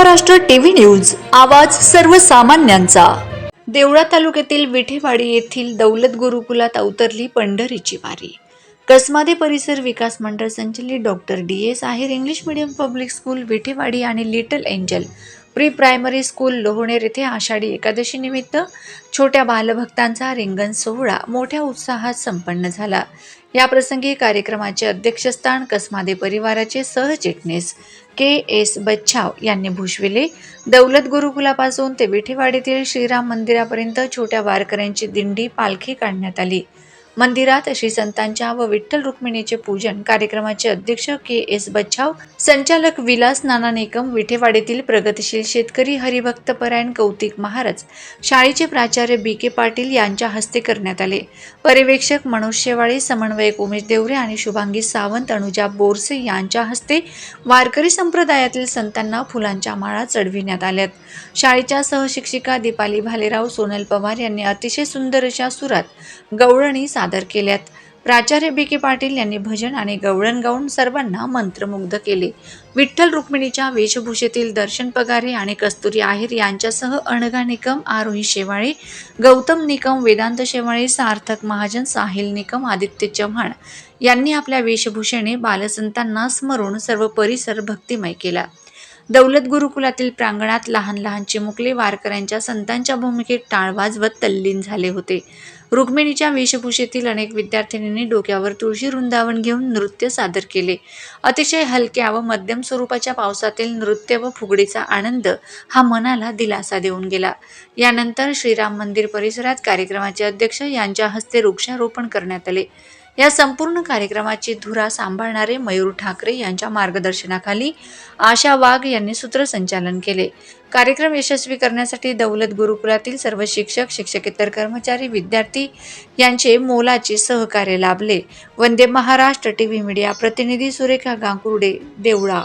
Maharashtra TV news आवाज सर्वसामान्यांचा. देवळा तालुक्यातील विठेवाडी येथील दौलत गुरुकुलात अवतरली पंढरीची वारी. कसमादे परिसर विकास मंडळ संचलित doctor D S Aher English medium public school Vithewadi आणि little angel pre primary school Lohaner येथे आषाढी एकादशीनिमित्त छोट्या बालभक्तांचा रिंगण सोहळा मोठ्या उत्साहात संपन्न झाला. या प्रसंगी कार्यक्रमाचे अध्यक्षस्थान कसमादे परिवाराचे सहचिटणीस के एस बच्छाव यांनी भूषविले. दौलत गुरुकुलापासून ते विठेवाडीतील श्रीराम मंदिरापर्यंत छोट्या वारकऱ्यांची दिंडी पालखी काढण्यात आली. मंदिरात श्री संतांच्या व विठ्ठल रुक्मिणीचे पूजन कार्यक्रमाचे अध्यक्ष के एस बच्छाव संचालक विलास नाना निकम विठेवाडीतील प्रगतिशील शेतकरी हरिभक्त परायण कौतिक महाराज शाळेचे प्राचार्य बी के पाटील यांच्या हस्ते करण्यात आले. पर्यवेक्षक मनोज शेवाळे समन्वयक उमेश देवरे आणि शुभांगी सावंत अनुजा बोरसे यांच्या हस्ते वारकरी संप्रदायातील संतांना फुलांच्या माळा चढविण्यात आल्यात. शाळेच्या सहशिक्षिका दीपाली भालेराव सोनल पवार यांनी अतिशय सुंदर अशा सुरात गवळणी सादर केल्यात. प्राचार्य बी के पाटील यांनी भजन आणि गवळण गाऊन सर्वांना मंत्रमुग्ध केले. विठ्ठल रुक्मिणीच्या वेशभूषेतील दर्शन पगारे आणि कस्तुरी आहेर यांच्यासह अणगा निकम आरोही शेवाळे गौतम निकम वेदांत शेवाळे सार्थक महाजन साहिल निकम आदित्य चव्हाण यांनी आपल्या वेशभूषेने बालसंतांना स्मरून सर्व परिसर भक्तिमय केला. दौलत गुरुकुलातील प्रांगणात लहान लहान चिमुकले वारकऱ्यांच्या संतांच्या भूमिकेत टाळ वाजवत तल्लीन झाले होते. रुक्मिणीच्या वेशभूषेतील अनेक विद्यार्थिनींनी डोक्यावर तुळशी वृंदावन घेऊन नृत्य सादर केले. अतिशय हलक्या व मध्यम स्वरूपाच्या पावसातील नृत्य व फुगडीचा आनंद हा मनाला दिलासा देऊन गेला. यानंतर श्रीराम मंदिर परिसरात कार्यक्रमाचे अध्यक्ष यांच्या हस्ते वृक्षारोपण करण्यात आले. या संपूर्ण कार्यक्रमाची धुरा सांभाळणारे मयूर ठाकरे यांच्या मार्गदर्शनाखाली आशा वाघ यांनी सूत्रसंचालन केले. कार्यक्रम यशस्वी करण्यासाठी दौलत गुरुकुलातील सर्व शिक्षक शिक्षकेतर कर्मचारी विद्यार्थी यांचे मोलाचे सहकार्य लाभले. Vande Maharashtra T V media प्रतिनिधी Surekha Gankurde Deola.